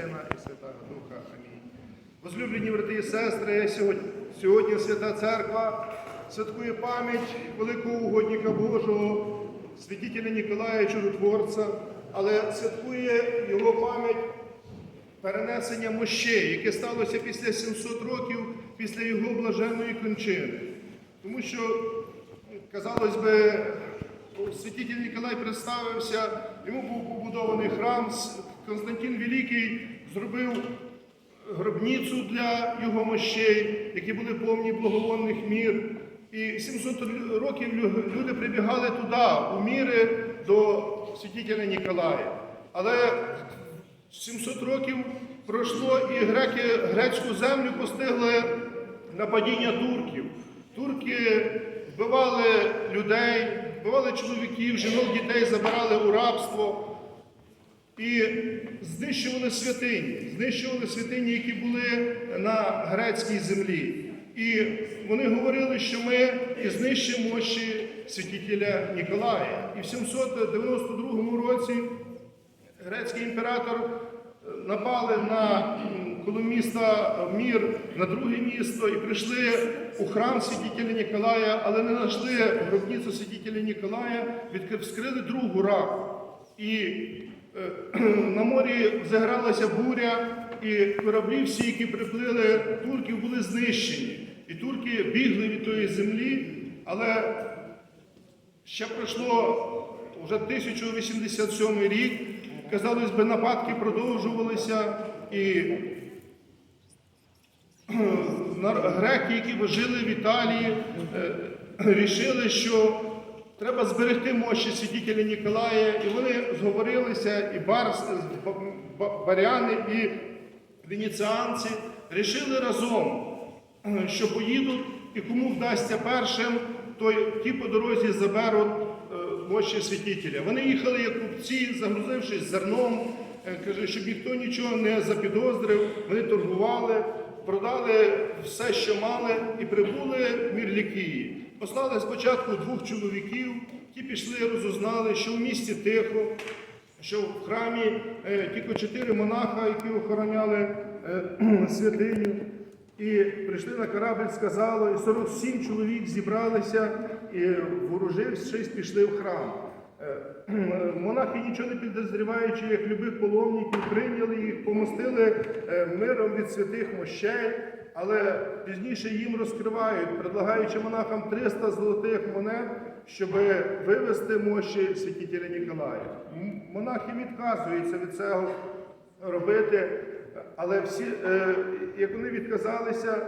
Сина і Святого Духа. Амінь. Возлюблені брати і сестри, сьогодні, сьогодні Свята Церква святкує пам'ять великого угодника Божого, святителя Ніколая Чудотворця, але святкує його пам'ять перенесення мощей, яке сталося після 700 років після його блаженної кончини. Тому що, казалось би, святитель Ніколай представився, йому був побудований храм, Константин Великий зробив гробницю для його мощей, які були повні благовонних мір. І 700 років люди прибігали туди, у міри до святителя Ніколая. Але 700 років пройшло і греки грецьку землю постигли нападіння турків. Турки вбивали людей, вбивали чоловіків, жінок, дітей забирали у рабство і знищували святині, знищували святині, які були на грецькій землі. І вони говорили, що ми і знищимо мощі святителя Ніколая. І в 792 році грецький імператор е, напали на коло міста Мір на друге місто і прийшли у храм святителя Ніколая, але не знайшли гробницю святителя Ніколая, відкри- вскрили другу раку. І на морі загралася буря, і кораблі всі, які приплили турків, були знищені. І турки бігли від тої землі, але Ще пройшло вже 1087 рік. Казалось би, нападки продовжувалися, і греки, які жили в Італії, е, рішили, що треба зберегти мощі святителя Ніколая, і вони зговорилися, і барс, ба- ба- баряни, і венеціанці рішили разом, е, що поїдуть, і кому вдасться першим, то ті по дорозі заберуть е, мощі святителя. Вони їхали як купці, загрузившись зерном, е, каже, щоб ніхто нічого не запідозрив. Вони торгували, продали все, що мали, і прибули в Мірлікії. Послали спочатку двох чоловіків, ті пішли, розузнали, що в місті тихо, що в храмі е, тільки чотири монаха, які охороняли е, святиню. І прийшли на корабль, сказало, і 47 чоловік зібралися і вооружившись, пішли в храм. Е, Монахи, нічого не підозріваючи, як любих паломників, прийняли їх, помостили миром від святих мощей, але пізніше їм розкривають, предлагаючи монахам 300 золотих монет, щоб вивести мощі святителя Ніколая. Монахи відказуються від цього робити, але всі, е, як вони відказалися,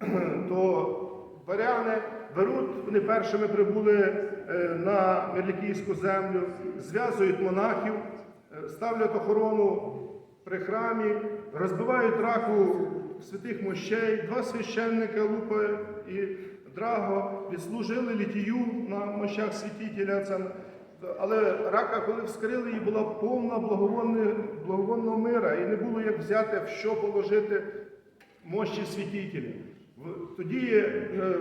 то баряни беруть, вони першими прибули е, на Мерлікійську землю, зв'язують монахів, е, ставлять охорону при храмі, розбивають раку святих мощей, два священника Лупа і Драго відслужили літію на мощах святителя. Але рака, коли вскрили, її була повна благовонного мира, і не було як взяти, в що положити мощі святителя. Тоді е,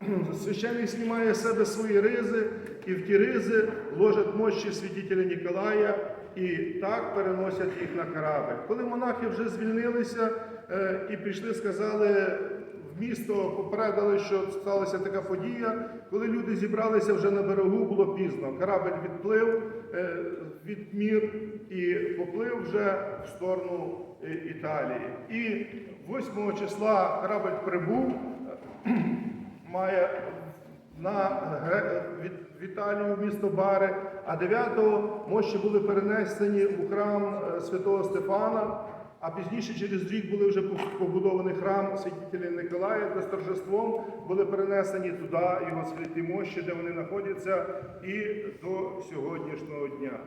священник знімає з себе свої ризи, і в ті ризи ложать мощі святителя Ніколая, і так переносять їх на корабель. Коли монахи вже звільнилися е, і пішли, сказали в місто, попередили, що сталася така подія. Коли люди зібралися вже на берегу, було пізно. Корабель відплив е, від мір і поплив вже в сторону е, Італії. І 8 числа корабель прибув, має на Гре- від, в Італію в місто Бари, а 9-го мощі були перенесені у храм е, святого Стефана. А пізніше через рік були вже побудований храм святителя Николая, де з торжеством були перенесені туди його святі мощі, де вони знаходяться, і до сьогоднішнього дня.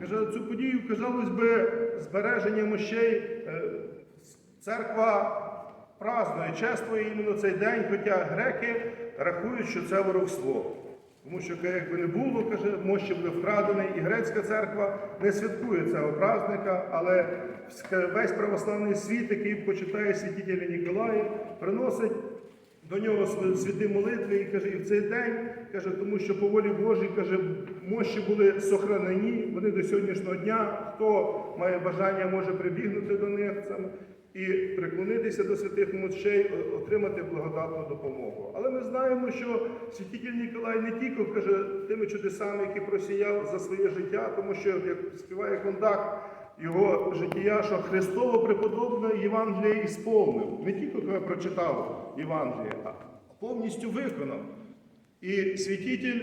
Каже, цю подію, казалось би, збереження мощей е, церква празднує, чествує іменно цей день, хоча греки рахують, що це воровство. Тому що якби не було, каже, мощі були вкрадені, і грецька церква не святкує цього праздника, але весь православний світ, який почитає святителя Ніколая, приносить до нього св- святі молитви і каже, і в цей день каже, тому що по волі Божій, каже, мощі були сохранені, вони до сьогоднішнього дня. Хто має бажання, може прибігнути до них і приклонитися до святих мощей, отримати благодатну допомогу. Але ми знаємо, що святитель Ніколай не тільки каже тими чудесами, які просіяв за своє життя, тому що як співає кондак його життя, що Христово преподобне Євангеліє ісполнив. Не тільки прочитав Євангеліє, а повністю виконав. І святитель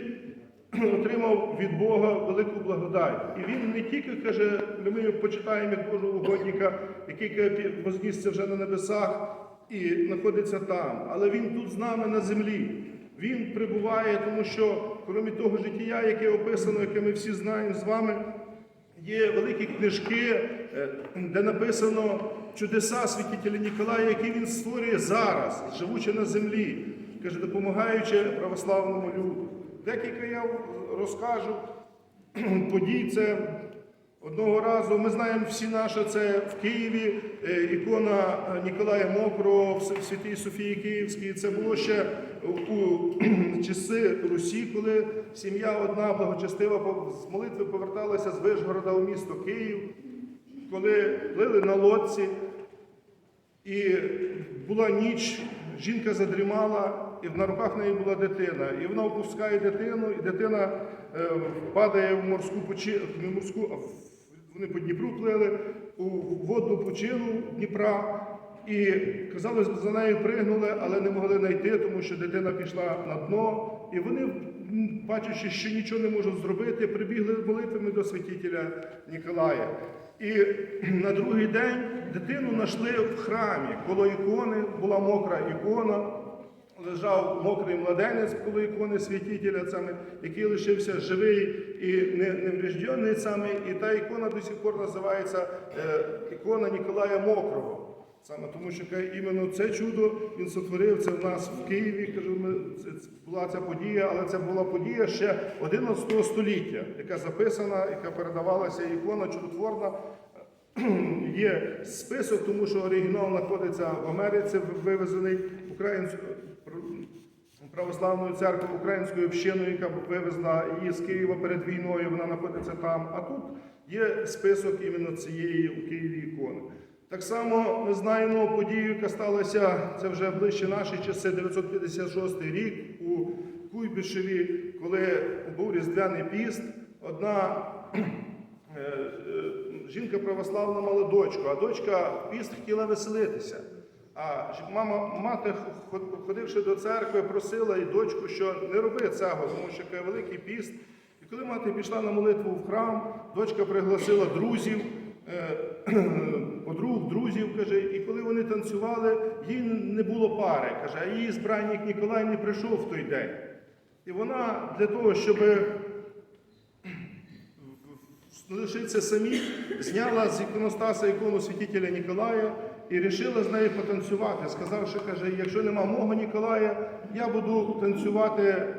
отримав від Бога велику благодать. І він не тільки каже, ми почитаємо як Божого угодника, який вознісся вже на небесах і знаходиться там, але він тут з нами на землі. Він прибуває, тому що, крім того життя, яке описано, яке ми всі знаємо з вами, Є великі книжки, е, де написано чудеса святителя Ніколая, які він створює зараз, живучи на землі, каже, допомагаючи православному люду. Декілька я розкажу подій. Це одного разу. Ми знаємо всі наші, це в Києві е, ікона Ніколая Мокрого в Святій Софії Київській. Це було ще у часи Русі, коли сім'я одна благочестива з молитви поверталася з Вишгорода у місто Київ, коли плили на лодці. І була ніч, жінка задрімала, і на руках в неї була дитина. І вона опускає дитину, і дитина е, падає в морську не морську, вони по Дніпру плили, у водну пучину Дніпра. І казали, за нею пригнули, але не могли знайти, тому що дитина пішла на дно. І вони, бачачи, що нічого не можуть зробити, прибігли молитвами до святителя Ніколая. І на другий день дитину знайшли в храмі. Коло ікони була мокра ікона, лежав мокрий младенець коло ікони святителя, саме, який лишився живий і не- неврежденний саме. І та ікона до сих пор називається е, ікона Ніколая Мокрого. Саме тому, що каже, іменно це чудо він сотворив це в нас в Києві. Це це була ця подія, але це була подія ще 11 століття, яка записана, яка передавалася ікона чудотворна. Є список, тому що оригінал знаходиться в Америці, вивезений українською православною церквою українською общиною, яка вивезла її з Києва перед війною. Вона знаходиться там. А тут є список іменно цієї у Києві ікони. Так само ми знаємо подію, яка сталася це вже ближче наші часи, 956 рік у Куйбишеві, коли був Різдвяний піст. Одна е, е, жінка православна мала дочку, а дочка в піст хотіла веселитися. А мама, мати, ходивши до церкви, просила і дочку, що не роби цього, тому що каже, великий піст. І коли мати пішла на молитву в храм, дочка пригласила друзів, е, подруг, друзів, каже, і коли вони танцювали, їй не було пари, каже, а її збранник Ніколай не прийшов в той день. І вона для того, щоб лишитися самі, зняла з іконостаса ікону святителя Ніколая і вирішила з нею потанцювати, сказавши, каже, якщо нема мого Ніколая, я буду танцювати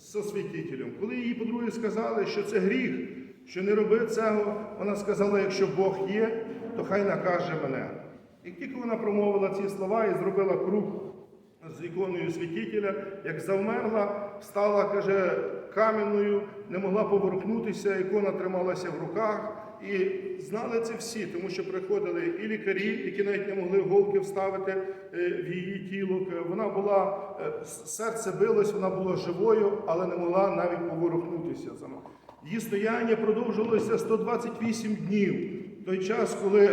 зі святителем. Коли її подруги сказали, що це гріх, що не роби цього, вона сказала, якщо Бог є, то хай накаже мене. І тільки вона промовила ці слова і зробила круг з іконою святителя, як завмерла, стала, каже, кам'яною, не могла поворухнутися, ікона трималася в руках. І знали це всі, тому що приходили і лікарі, які навіть не могли голки вставити е, в її тіло. Вона була, е, серце билось, вона була живою, але не могла навіть поворухнутися. Її стояння продовжувалося 128 днів. Той час, коли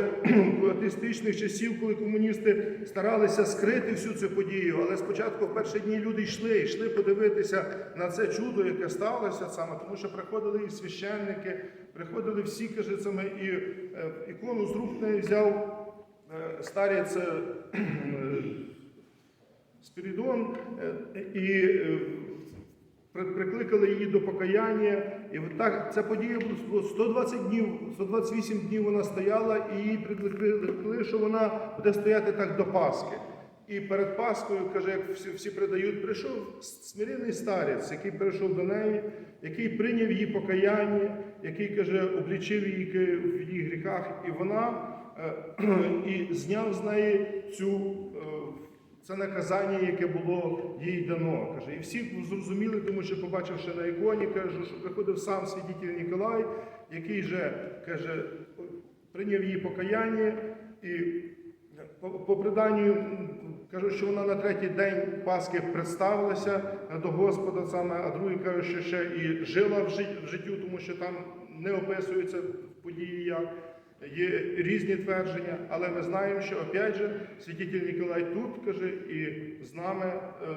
атеїстичних часів, коли комуністи старалися скрити всю цю подію, але спочатку в перші дні люди йшли, йшли подивитися на це чудо, яке сталося саме, тому що приходили і священники, приходили всі, каже, саме, і е, ікону з рук неї взяв е, старець е, Спірідон і прикликали її до покаяння. І от так ця подія була 120 днів, 128 днів вона стояла, і її прикликали, що вона буде стояти так до Пасхи. І перед Пасхою, каже, як всі, всі придають, прийшов смиренний старець, який прийшов до неї, який прийняв її покаяння, який каже, облічив її в її гріхах, і вона е, і зняв з неї цю. Це наказання, яке було їй дано. Каже, і всі зрозуміли, тому що побачивши на іконі, каже, що приходив сам святитель Ніколай, який же каже, прийняв її покаяння і по, по преданню м, кажуть, що вона на третій день Пасхи представилася до Господа саме, а другий каже, що ще і жила в жит- в життю, тому що там не описується події як. Є різні твердження, але ми знаємо, що опять же святитель Ніколай тут каже і з нами е,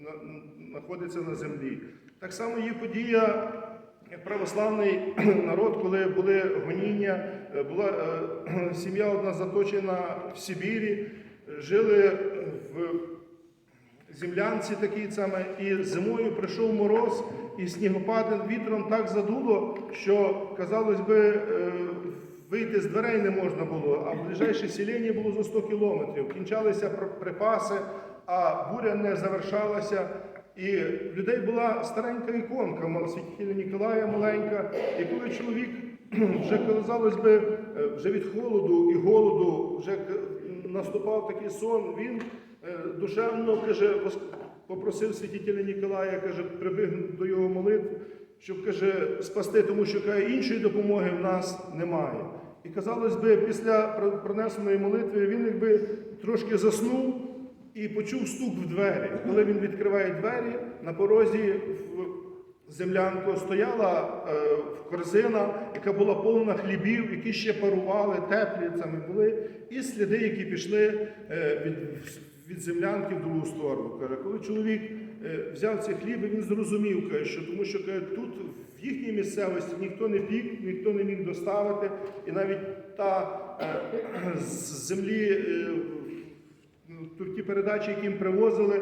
на- знаходиться на землі. Так само є подія православний народ, коли були гоніння, е, була е, сім'я одна заточена в Сибірі, жили в землянці такій саме, і зимою прийшов мороз, і снігопади вітром так задуло, що, казалось би, вийти з дверей не можна було, а ближайше селення було за 100 кілометрів. Кінчалися пр- припаси, а буря не завершалася. І в людей була старенька іконка мала святителя Ніколая маленька. І коли чоловік вже казалось би, е, вже від холоду і голоду вже наступав такий сон, він е, душевно каже, попросив святителя Ніколая, каже, прибіг до його молитв, щоб каже, спасти, тому що каже, іншої допомоги в нас немає. І казалось би, після пронесеної молитви він якби трошки заснув і почув стук в двері. Коли він відкриває двері, на порозі в землянку стояла е, корзина, яка була повна хлібів, які ще парували, теплі саме були, і сліди, які пішли е, від, від землянки в другу сторону. Коли чоловік е, взяв ці хліби, він зрозумів, що тому що каже, тут в їхній місцевості ніхто не пік, ніхто не міг доставити, і навіть та е, з землі. е, Ну, ті передачі, які їм привозили,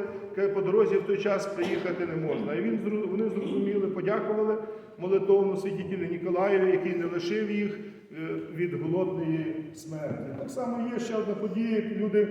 по дорозі в той час приїхати не можна. І він, вони зрозуміли, подякували молитовну святителю Ніколаєві, який не лишив їх е, від голодної смерті. Так само є ще одна подія, як люди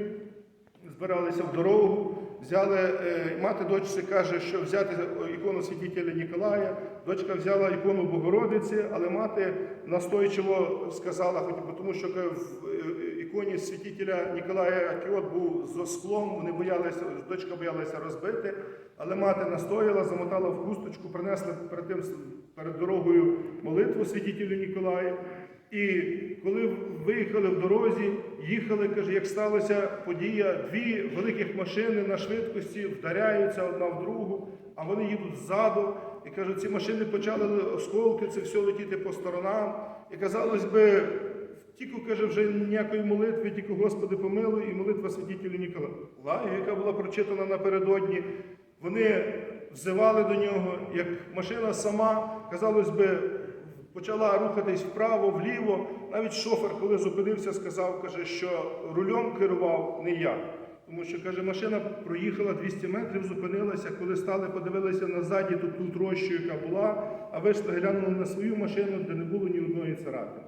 збиралися в дорогу, взяли, е, мати дочці каже, що взяти ікону святителя Ніколая. Дочка взяла ікону Богородиці, але мати настойчиво сказала, тому що в е, іконі святителя Ніколая кіот був зо склом, вони боялися, дочка боялася розбити, але мати настояла, замотала в хусточку, принесла перед тим перед дорогою молитву святителю Ніколаю. І коли виїхали в дорозі, їхали, каже, як сталася подія, дві великих машини на швидкості вдаряються одна в другу, а вони їдуть ззаду. І кажуть, ці машини почали осколки, це все летіти по сторонам. І казалось би, тільки каже, вже ніякої молитви, тільки Господи помилуй, і молитва святителю Ніколаю, яка була прочитана напередодні. Вони взивали до нього, як машина сама, казалось би, почала рухатись вправо, вліво. Навіть шофер, коли зупинився, сказав, каже, що рульом керував не я. Тому що, каже, машина проїхала 200 метрів, зупинилася, коли стали, подивилися назаді ту, ту трощу, яка була, а вийшли, глянули на свою машину, де не було ні одної царапини.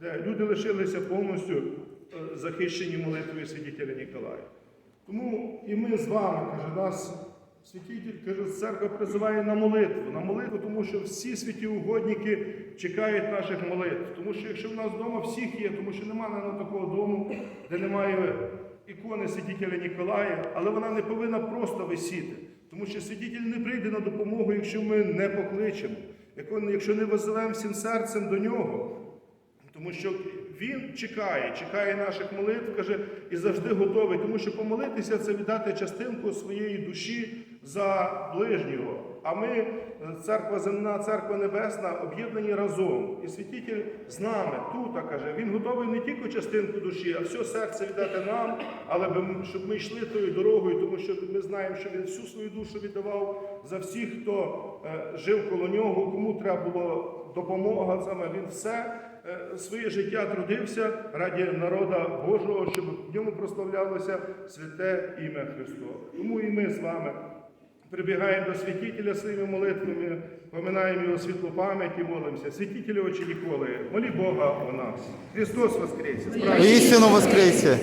Де люди лишилися повністю е, захищені молитвою святителя Ніколая. Тому і ми з вами, каже, нас святитель, каже, церква призиває на молитву. На молитву, тому що всі святі угодники чекають наших молитв. Тому що якщо в нас вдома всіх є, тому що немає на такого дому, де немає ікони святителя Ніколая, але вона не повинна просто висіти. Тому що святитель не прийде на допомогу, якщо ми не покличемо, якщо не визовемо всім серцем до нього. Тому що він чекає, чекає наших молитв, каже, і завжди готовий. Тому що помолитися це віддати частинку своєї душі за ближнього. А ми, е, церква земна, церква небесна, об'єднані разом. І святитель з нами тут, каже, він готовий не тільки частинку душі, а все серце віддати нам, але щоб ми йшли тою дорогою, тому що ми знаємо, що він всю свою душу віддавав за всіх, хто е, жив коло нього, кому треба було допомога саме. Він все е, своє життя трудився раді народа Божого, щоб в ньому прославлялося святе ім'я Христове. Тому і ми з вами прибігаємо до святителя своїми молитвами, поминаємо його світлу пам'ять і молимося. Святителю очі ніколи, молі Бога о нас. Христос Воскресе! Істину воскресе!